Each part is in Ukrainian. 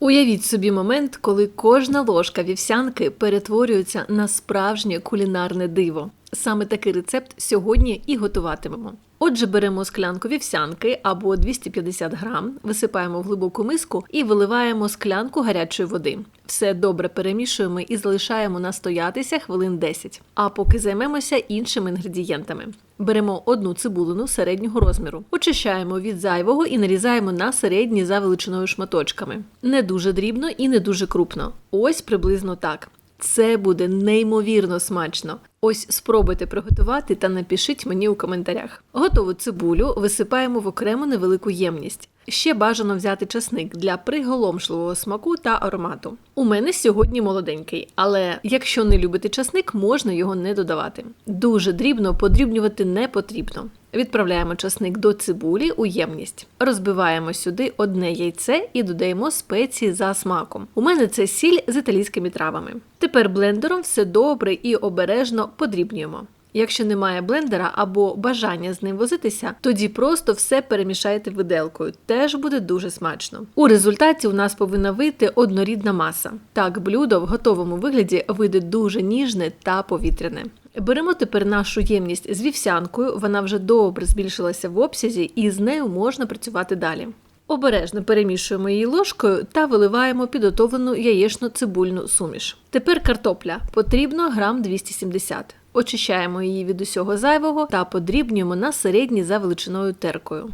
Уявіть собі момент, коли кожна ложка вівсянки перетворюється на справжнє кулінарне диво. Саме такий рецепт сьогодні і готуватимемо. Отже, беремо склянку вівсянки або 250 грам, висипаємо в глибоку миску і виливаємо склянку гарячої води. Все добре перемішуємо і залишаємо настоятися хвилин 10. А поки займемося іншими інгредієнтами. Беремо одну цибулину середнього розміру, очищаємо від зайвого і нарізаємо на середні за величиною шматочками. Не дуже дрібно і не дуже крупно. Ось приблизно так. Це буде неймовірно смачно. Ось спробуйте приготувати та напишіть мені у коментарях. Готову цибулю висипаємо в окрему невелику ємність. Ще бажано взяти часник для приголомшливого смаку та аромату. У мене сьогодні молоденький, але якщо не любите часник, можна його не додавати. Дуже дрібно подрібнювати не потрібно. Відправляємо часник до цибулі у ємність. Розбиваємо сюди одне яйце і додаємо спеції за смаком. У мене це сіль з італійськими травами. Тепер блендером все добре і обережно подрібнюємо. Якщо немає блендера або бажання з ним возитися, тоді просто все перемішайте виделкою. Теж буде дуже смачно. У результаті у нас повинна вийти однорідна маса. Так, блюдо в готовому вигляді вийде дуже ніжне та повітряне. Беремо тепер нашу ємність з вівсянкою, вона вже добре збільшилася в обсязі, і з нею можна працювати далі. Обережно перемішуємо її ложкою та виливаємо підготовлену яєчно-цибульну суміш. Тепер картопля потрібно грам 270. Очищаємо її від усього зайвого та подрібнюємо на середній за величиною теркою.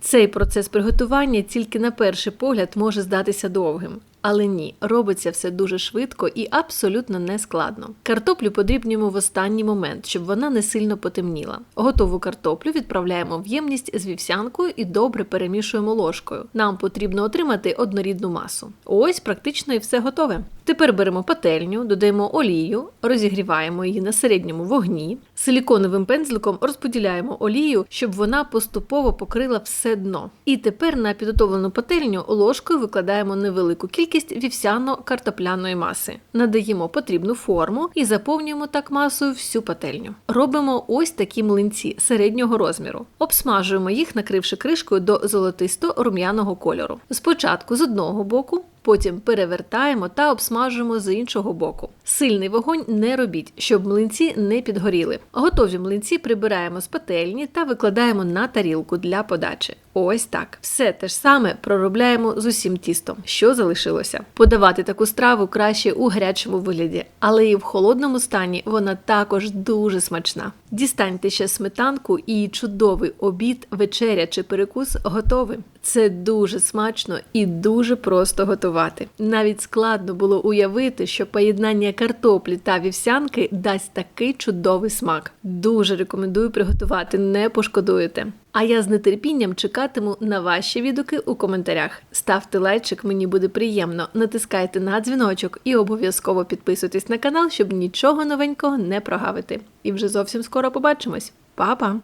Цей процес приготування тільки на перший погляд може здатися довгим. Але ні, робиться все дуже швидко і абсолютно не складно. Картоплю подрібнюємо в останній момент, щоб вона не сильно потемніла. Готову картоплю відправляємо в ємність з вівсянкою і добре перемішуємо ложкою. Нам потрібно отримати однорідну масу. Ось практично і все готове. Тепер беремо пательню, додаємо олію, розігріваємо її на середньому вогні. Силіконовим пензликом розподіляємо олію, щоб вона поступово покрила все дно. І тепер на підготовлену пательню ложкою викладаємо невелику кількість вівсяно-картопляної маси. Надаємо потрібну форму і заповнюємо так масою всю пательню. Робимо ось такі млинці середнього розміру. Обсмажуємо їх, накривши кришкою до золотисто-рум'яного кольору. Спочатку з одного боку. Потім перевертаємо та обсмажуємо з іншого боку. Сильний вогонь не робіть, щоб млинці не підгоріли. Готові млинці прибираємо з пательні та викладаємо на тарілку для подачі. Ось так. Все те ж саме проробляємо з усім тістом, що залишилося. Подавати таку страву краще у гарячому вигляді, але і в холодному стані вона також дуже смачна. Дістаньте ще сметанку і чудовий обід, вечеря чи перекус готовий. Це дуже смачно і дуже просто готувати. Навіть складно було уявити, що поєднання картоплі та вівсянки дасть такий чудовий смак. Дуже рекомендую приготувати, не пошкодуєте. А я з нетерпінням чекатиму на ваші відгуки у коментарях. Ставте лайчик, мені буде приємно. Натискайте на дзвіночок і обов'язково підписуйтесь на канал, щоб нічого новенького не прогавити. І вже зовсім скоро побачимось. Па-па!